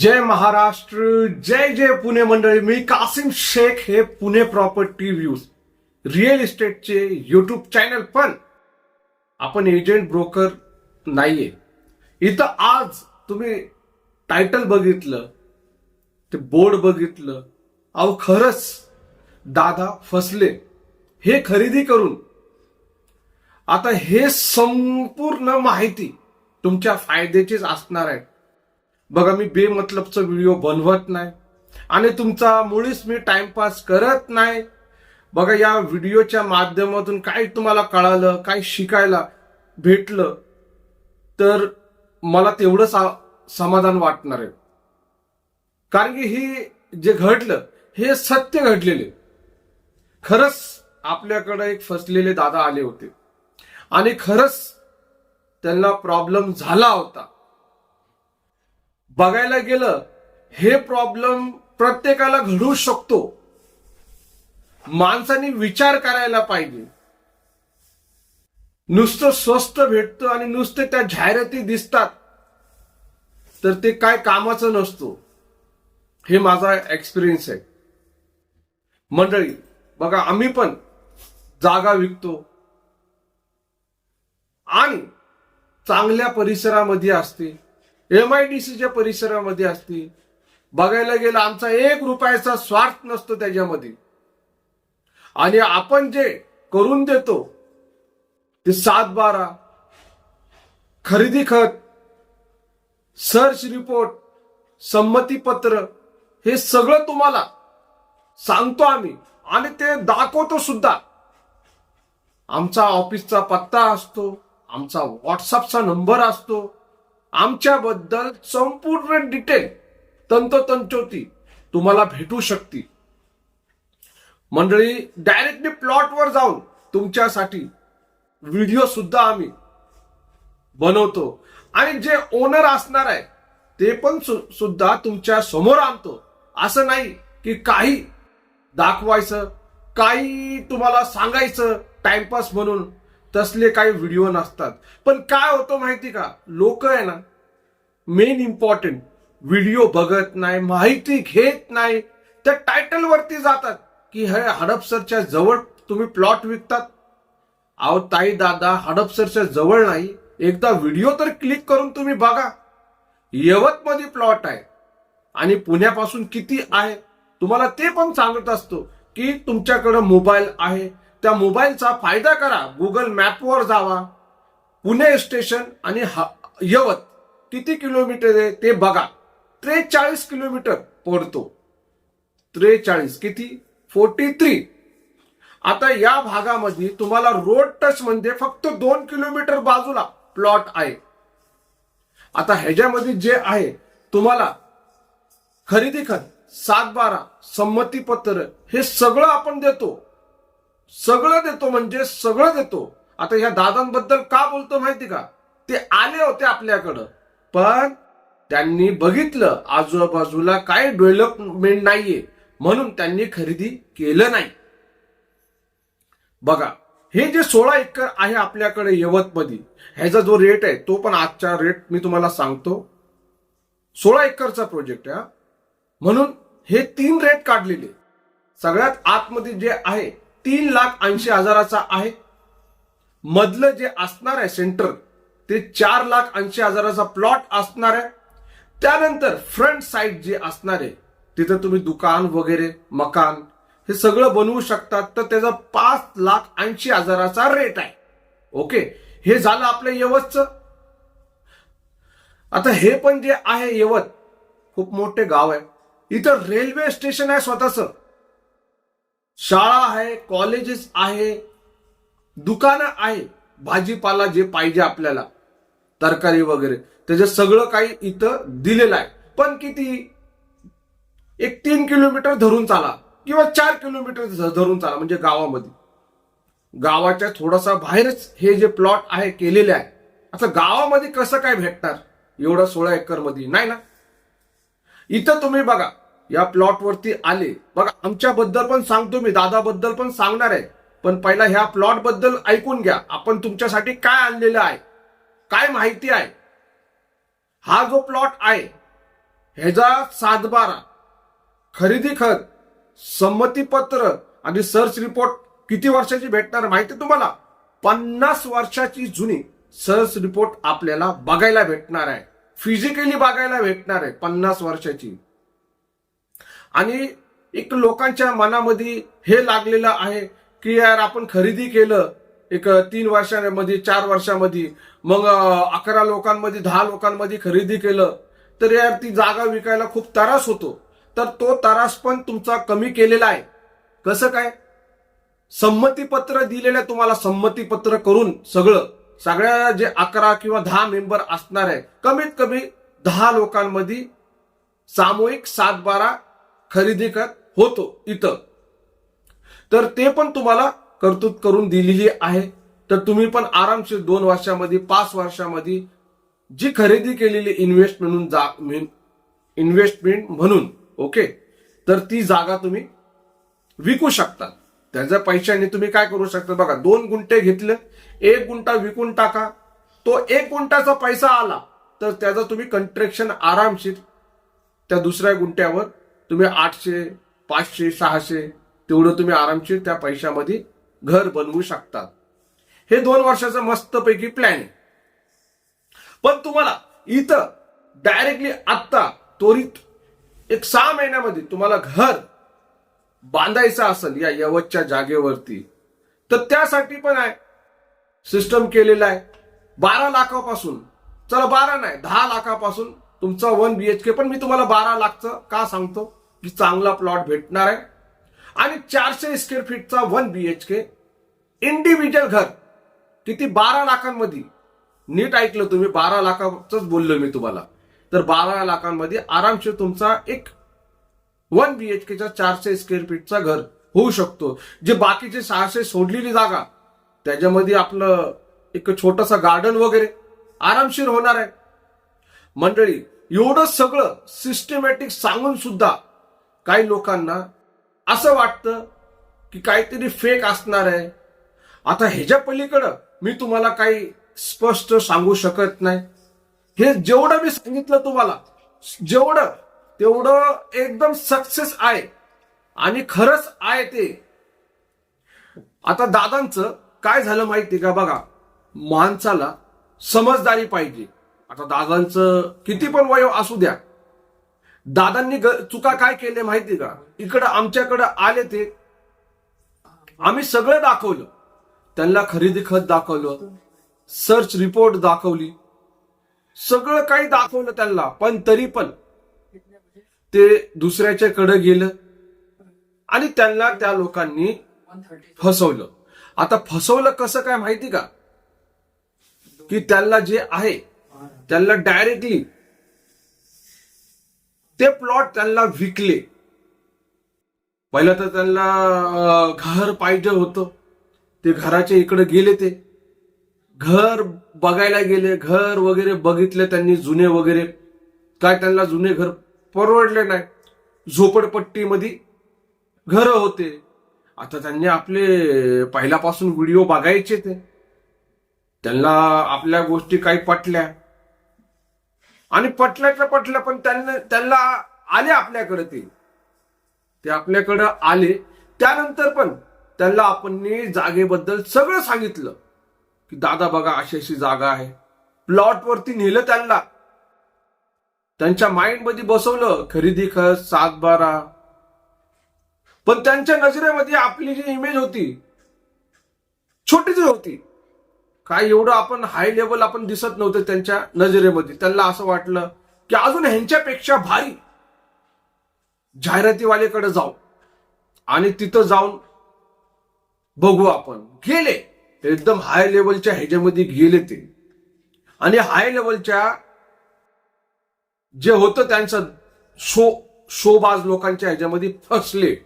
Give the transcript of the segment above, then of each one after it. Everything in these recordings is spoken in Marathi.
जय महाराष्ट्र जय जय पुणे मंडळी. मी कासिम शेख हे पुणे प्रॉपर्टी व्ह्यूज रिअल इस्टेटचे युट्यूब चॅनल. पण आपण एजंट ब्रोकर नाहीये. इथं आज तुम्ही टायटल बघितलं ते बोर्ड बघितलं. अहो खरंच दादा फसले. हे खरेदी करून. आता हे संपूर्ण माहिती तुमच्या फायद्याचीच असणार आहे. बघा मी बेमतलबचा व्हिडिओ बनवत नाही आणि तुमचा मुळीच मी टाइमपास करत नाही. बघा या व्हिडिओच्या माध्यमातून काय तुम्हाला कळालं काय शिकायला भेटलं तर मला तेवढं समाधान वाटणार आहे. कारण की हे जे घडलं हे सत्य घडलेले खरंच आपल्याकडे एक फसलेले दादा आले होते. आणि खरंच त्यांना प्रॉब्लेम झाला होता. बघायला गेलं हे प्रॉब्लेम प्रत्येकाला घडू शकतो. माणसाने विचार करायला पाहिजे. नुसतं स्वस्त भेटतं आणि नुसते त्या जाहिराती दिसतात. तर ते काय कामाचं नसतो. हे माझा एक्सपिरियन्स आहे. मंडळी बघा आम्ही पण जागा विकतो. आणि चांगल्या परिसरामध्ये असते. एम आय डी सीच्या परिसरामध्ये असते बघायला गेलं आमचा एक रुपयाचा स्वार्थ नसतो त्याच्यामध्ये. आणि आपण जे करून देतो ते सात बारा खरेदी खत सर्च रिपोर्ट संमतीपत्र हे सगळं तुम्हाला सांगतो आम्ही. आणि ते दाखवतो सुद्धा. आमचा ऑफिसचा पत्ता असतो आमचा व्हॉट्सअपचा नंबर असतो आमच्याबद्दल संपूर्ण डिटेल तंतोतंतोती तुम्हाला भेटू शकते मंडळी डायरेक्टली प्लॉटवर जाऊन तुमच्यासाठी व्हिडिओ सुद्धा आम्ही बनवतो. आणि जे ओनर असणार आहे ते पण सु- सुद्धा तुमच्यासमोर आणतो. असं नाही की काही दाखवायचं काही तुम्हाला सांगायचं टाइमपास म्हणून. तसले काही व्हिडिओ नसतात. पण काय होतं माहिती का? लोक आहे ना मेन इम्पॉर्टंट व्हिडिओ बघत नाही माहिती घेत नाही. त्या टायटल वरती जातात की हे हडपसरच्या जवळ तुम्ही प्लॉट विकतात. अहो ताई दादा हडपसरच्या जवळ नाही. एकदा व्हिडिओ तर क्लिक करून तुम्ही बघा. यवतमध्ये प्लॉट आहे आणि पुण्यापासून किती आहे? तुम्हाला ते पण सांगत असतो की तुमच्याकडं मोबाईल आहे. त्या मोबाईलचा फायदा करा. गुगल मॅपवर जावा. पुणे स्टेशन आणि ह- यवत. किती किलोमीटर आहे ते बघा. त्रेचाळीस किलोमीटर पडतो. त्रेचाळीस. किती? फोर्टी थ्री आता या भागामध्ये तुम्हाला रोड टच म्हणजे फक्त दोन किलोमीटर बाजूला प्लॉट आहे. आता ह्याच्यामध्ये जे आहे तुम्हाला खरेदी खत सात बारा संमती पत्र हे सगळं आपण देतो. सगळं देतो म्हणजे सगळं देतो. आता ह्या दादांबद्दल का बोलतो माहिती का? ते आले होते आपल्याकडं. पण त्यांनी बघितलं आजूबाजूला काय डेव्हलपमेंट नाहीये. म्हणून त्यांनी खरेदी केलं नाही. बघा हे जे सोळा एकर आहे आपल्याकडे यवतमध्ये ह्याचा जो रेट आहे तो पण आजचा रेट मी तुम्हाला सांगतो. सोळा एकरचा प्रोजेक्ट आहे हा. म्हणून हे तीन रेट काढलेले. सगळ्यात आतमध्ये जे आहे तीन लाख ऐंशी हजाराचा आहे. मधलं जे असणार आहे सेंटर ते चार लाख ऐंशी हजाराचा प्लॉट असणार आहे. त्यानंतर फ्रंट साईड जे असणार आहे तिथं तुम्ही दुकान वगैरे मकान हे सगळं बनवू शकतात. तर त्याचा पाच लाख ऐंशी हजाराचा रेट आहे. ओके हे झालं आपलं यवतचं. आता हे पण जे आहे यवत खूप मोठे गाव आहे. इथं रेल्वे स्टेशन आहे स्वतःचं. शाळा आहे कॉलेजेस आहे दुकानं आहे भाजीपाला जे पाहिजे आपल्याला तरकारी वगैरे त्याचं सगळं काही इथं दिलेलं आहे. पण किती? एक तीन किलोमीटर धरून चाला किंवा चार किलोमीटर धरून चाला म्हणजे गावामध्ये. गावाच्या थोडासा बाहेरच हे जे प्लॉट आहे केलेले आहे. आता गावामध्ये कसं काय भेटणार? एवढं सोळा एकरमध्ये नाही ना? इथं तुम्ही बघा या प्लॉट वरती आले. बघा आमच्याबद्दल पण सांगतो मी दादाबद्दल पण सांगणार आहे. पण पहिला ह्या प्लॉटबद्दल ऐकून घ्या. आपण तुमच्यासाठी काय आणलेलं आहे? काय माहिती आहे? हा जो प्लॉट आहे ह्याचा सातबारा खरेदी खत संमतीपत्र आणि सर्च रिपोर्ट किती वर्षाची भेटणार माहिती आहे तुम्हाला? पन्नास वर्षाची जुनी सर्च रिपोर्ट आपल्याला बघायला भेटणार आहे. फिजिकली बघायला भेटणार आहे पन्नास वर्षाची. आणि एक लोकांच्या मनामध्ये हे लागलेलं आहे की यार आपण खरेदी केलं एक तीन वर्षांमध्ये चार वर्षामध्ये मग अकरा लोकांमध्ये दहा लोकांमध्ये खरेदी केलं तर यार ती जागा विकायला खूप त्रास होतो. तर तो त्रास पण तुमचा कमी केलेला आहे. कसं काय? संमतीपत्र दिलेलं आहे तुम्हाला संमतीपत्र करून सगळं. सगळ्या जे अकरा किंवा दहा मेंबर असणार आहे कमीत कमी दहा लोकांमध्ये सामूहिक सात बारा खरेदी करत होतो इथं. तर ते पण तुम्हाला कर्तृत करून दिलेली आहे. तर तुम्ही पण आरामशीर दोन वर्षामध्ये पाच वर्षामध्ये जी खरेदी केलेली इन्व्हेस्ट म्हणून जा इन्व्हेस्टमेंट म्हणून ओके तर ती जागा तुम्ही विकू शकता. त्याच्या पैशाने तुम्ही काय करू शकता? बघा दोन गुंठे घेतले एक गुंठा विकून टाका. तो एक गुंठाचा पैसा आला तर त्याचा तुम्ही कंट्रॅक्शन आरामशीर त्या दुसऱ्या गुंठ्यावर तुम्ही आठशे पाचशे सहाशे तेवढं तुम्ही आरामशीर त्या पैशामध्ये घर बनवू शकता. हे दोन वर्षाचं मस्तपैकी प्लॅन आहे पण तुम्हाला इथं डायरेक्टली आत्ता त्वरित एक सहा महिन्यामध्ये तुम्हाला घर बांधायचं असेल या यवतच्या जागेवरती तर त्यासाठी पण आहे. सिस्टम केलेला आहे. बारा लाखापासून चला बारा नाही दहा लाखापासून तुमचा वन बीएचके पण मी तुम्हाला बारा लाखचं का सांगतो? की चांगला प्लॉट भेटणार आहे. आणि चारशे square फीटचा one B H K individual घर किती बारा लाखांमध्ये. नीट ऐकलं तुम्ही बारा लाखाच बोललो मी तुम्हाला. तर बारा लाखांमध्ये आरामशीर तुमचा एक वन बी एच केचा चारशे स्क्वेअर फीटचा घर होऊ शकतो. जे बाकीचे सहाशे सोडलेली जागा त्याच्यामध्ये आपलं एक छोटसा गार्डन वगैरे आरामशीर होणार आहे. मंडळी एवढं सगळं सिस्टमॅटिक सांगून सुद्धा काही लोकांना असं वाटतं की काहीतरी फेक असणार आहे. आता ह्याच्या पलीकडं मी तुम्हाला काही स्पष्ट सांगू शकत नाही. हे जेवढं मी सांगितलं तुम्हाला जेवढं तेवढं एकदम सक्सेस आहे. आणि खरंच आहे ते. आता दादांचं काय झालं माहिती का बघा? माणसाला समजदारी पाहिजे. आता दादांचं किती पण वय असू द्या दादांनी ग- चुका काय केले माहिती का? इकडं आमच्याकडं आले ते. आम्ही सगळं दाखवलं. त्यांना खरेदी खत दाखवलं. सर्च रिपोर्ट दाखवली. सगळं काही दाखवलं त्यांना पण तरी पण ते दुसऱ्याच्याकडे गेलं आणि त्यांना त्या लोकांनी फसवलं. आता फसवलं कसं काय माहिती का? की त्यांना जे आहे त्यांना डायरेक्टली ते प्लॉट त्यांना विकले. पहिलं तर त्यांना घर पाहिजे होतं. ते घराच्या इकडे गेले ते. घर बघायला गेले घर वगैरे बघितले त्यांनी जुने वगैरे. काय त्यांना जुने घर परवडले नाही. झोपडपट्टीमध्ये घर होते. आता त्यांनी आपले पहिल्यापासून व्हिडिओ बघायचे ते. त्यांना आपल्या गोष्टी काही पटल्या. आणि पटल्यातलं पटलं पण त्यांना त्यांना आले आपल्याकडे ते. ते आपल्याकडं आले. त्यानंतर पण त्यांना आपण जागेबद्दल सगळं सांगितलं. की दादा बघा अशी अशी जागा आहे. प्लॉट वरती नेलं त्यांना. त्यांच्या माइंडमध्ये बसवलं खरेदी खत सात बारा. पण त्यांच्या नजरेमध्ये आपली जी इमेज होती छोटीच होती. काय एवढं आपण हाय लेवल आपण दिसत नव्हतं त्यांच्या नजरेमध्ये. त्यांना असं वाटलं की अजून ह्यांच्यापेक्षा भारी जाहिरातीवालेकडे जाऊ. आणि तिथं जाऊन बघू आपण. गेले. एकदम हाय लेवलच्या ह्याच्यामध्ये गेले ते. आणि हाय लेवलच्या जे होतं त्यांचं शो शोबाज लोकांच्या ह्याच्यामध्ये फसले.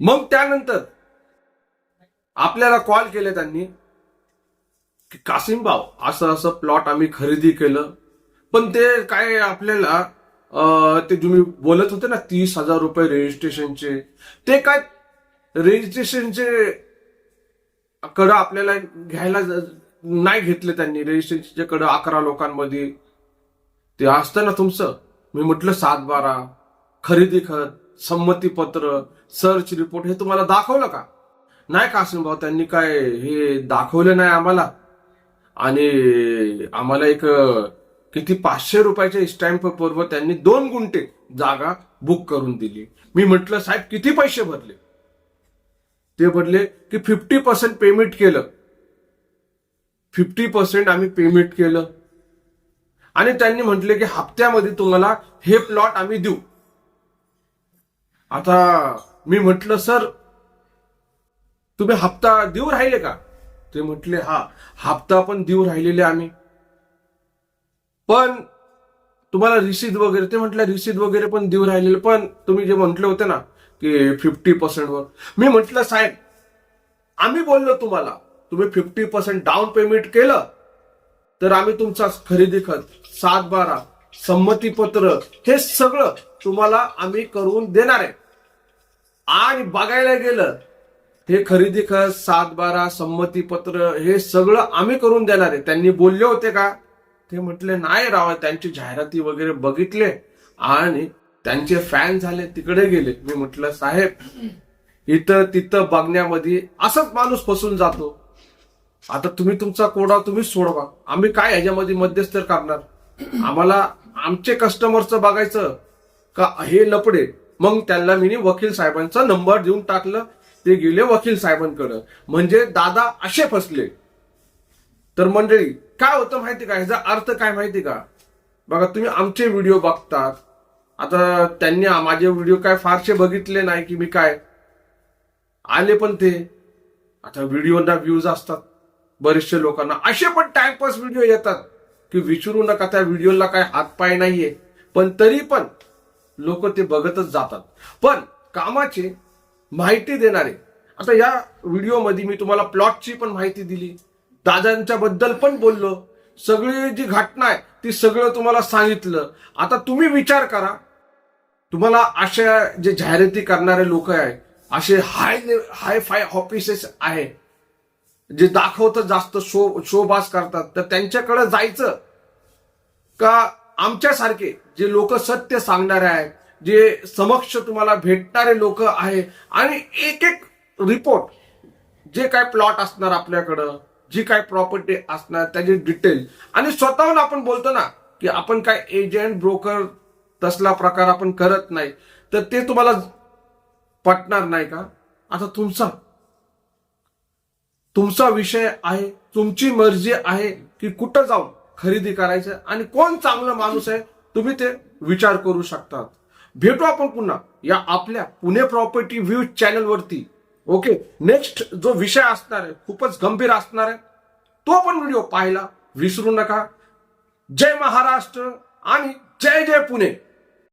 मग त्यानंतर आपल्याला कॉल केले त्यांनी की कासिम भाऊ असं असं प्लॉट आम्ही खरेदी केलं. पण ते काय आपल्याला ते तुम्ही बोलत होते ना तीस हजार रुपये रजिस्ट्रेशनचे ते काय रजिस्ट्रेशनचे कडं आपल्याला घ्यायला नाही घेतले त्यांनी. रजिस्ट्रेशनचे कडं अकरा लोकांमध्ये. ते असतं ना तुमचं. मी म्हटलं सात बारा. खरेदी खत संमतीपत्र सर्च रिपोर्ट हे तुम्हाला दाखवलं का? नाही का भाऊ त्यांनी काय हे दाखवलं नाही आम्हाला? आणि आम्हाला एक किती पाचशे रुपयाच्या स्टॅम्प पूर्व त्यांनी दोन गुंठे जागा बुक करून दिली. मी म्हटलं साहेब किती पैसे भरले? ते भरले की फिफ्टी पर्सेंट पेमेंट केलं. फिफ्टी पर्सेंट आम्ही पेमेंट केलं. आणि त्यांनी म्हटले की हप्त्यामध्ये तुम्हाला हे प्लॉट आम्ही देऊ. आता मी म्हटलं सर तुम्ही हप्ता देऊ राहिले का? ते म्हटले हा हप्ता पण देऊ राहिलेले आम्ही. पण तुम्हाला रिसीद वगैरे ते म्हटलं रिसीद वगैरे पण देऊ राहिलेले. पण तुम्ही जे म्हटले होते ना की फिफ्टी वर मी म्हटलं साहेब आम्ही बोललो तुम्हाला तुम्ही फिफ्टी पर्सेंट डाऊन पेमेंट केलं तर आम्ही तुमचा खरेदी खत सात बारा संमतीपत्र हे सगळं तुम्हाला आम्ही करून देणार आहे. आणि बघायला गेलं हे खरेदी खत सात बारा संमतीपत्र हे सगळं आम्ही करून देणार आहे. त्यांनी बोलले होते का? ते म्हटले नाही राव त्यांची जाहिराती वगैरे बघितले आणि त्यांचे फॅन झाले तिकडे गेले. मी म्हटलं साहेब इथं तिथं बघण्यामध्ये असंच माणूस फसून जातो. आता तुम्ही तुमचा कोडा तुम्ही सोडवा. आम्ही काय ह्याच्यामध्ये मध्यस्थर करणार? आम्हाला आमचे कस्टमरचं बघायचं का? हे लपडे. मग त्यांना मी वकील साहेबांचा नंबर देऊन टाकलं. ते गेले वकील साहेबांकडे. म्हणजे दादा असे फसले. तर मंडळी काय होतं माहिती का? ह्याचा अर्थ काय माहिती का? बघा तुम्ही आमचे व्हिडिओ बघतात. आता त्यांनी माझे व्हिडिओ काय फारसे बघितले नाही की मी काय? आले पण ते. आता व्हिडिओना व्ह्यूज असतात. बरेचशे लोकांना. असे पण टाइमपास व्हिडिओ येतात की विचारू नका त्या व्हिडिओला काय हातपाय नाहीये. पण तरी पण लोक ते बघतच जातात. पण कामाचे माहिती देणारे. आता या व्हिडिओमध्ये मी तुम्हाला प्लॉटची पण माहिती दिली. दादांच्या बद्दल पण बोललो. सगळी जी घटना आहे ती सगळं तुम्हाला सांगितलं. आता तुम्ही विचार करा. तुम्हाला अशा जे जाहिराती करणारे लोक आहे असे हाय हाय फाय ऑफिसेस आहे जे दाखवतं जास्त शो शोभास करतात तर त्यांच्याकडे जायचं. का आमच्यासारखे जे लोक सत्य सांगणारे आहेत जे समक्ष तुम्हाला भेटणारे लोक आहे. आणि एक एक रिपोर्ट जे काय प्लॉट असणार आपल्याकडं जी काय प्रॉपर्टी असणार त्याची डिटेल आणि स्वतःहून आपण बोलतो ना की आपण काय एजंट ब्रोकर तसला प्रकार आपण करत नाही तर ते तुम्हाला पटणार नाही का? आता तुमचा तुमचा विषय आहे तुमची मर्जी आहे की कुठं जाऊन खरेदी करायचं आणि कोण चांगलं माणूस आहे तुम्ही ते विचार करू शकतात. भेटू आपण पुन्हा या आपल्या पुणे प्रॉपर्टी व्ह्यू चॅनल वरती. ओके नेक्स्ट जो विषय असणार आहे खूपच गंभीर असणार आहे तो पण व्हिडिओ पाहायला विसरू नका. जय महाराष्ट्र आणि जय जय पुणे.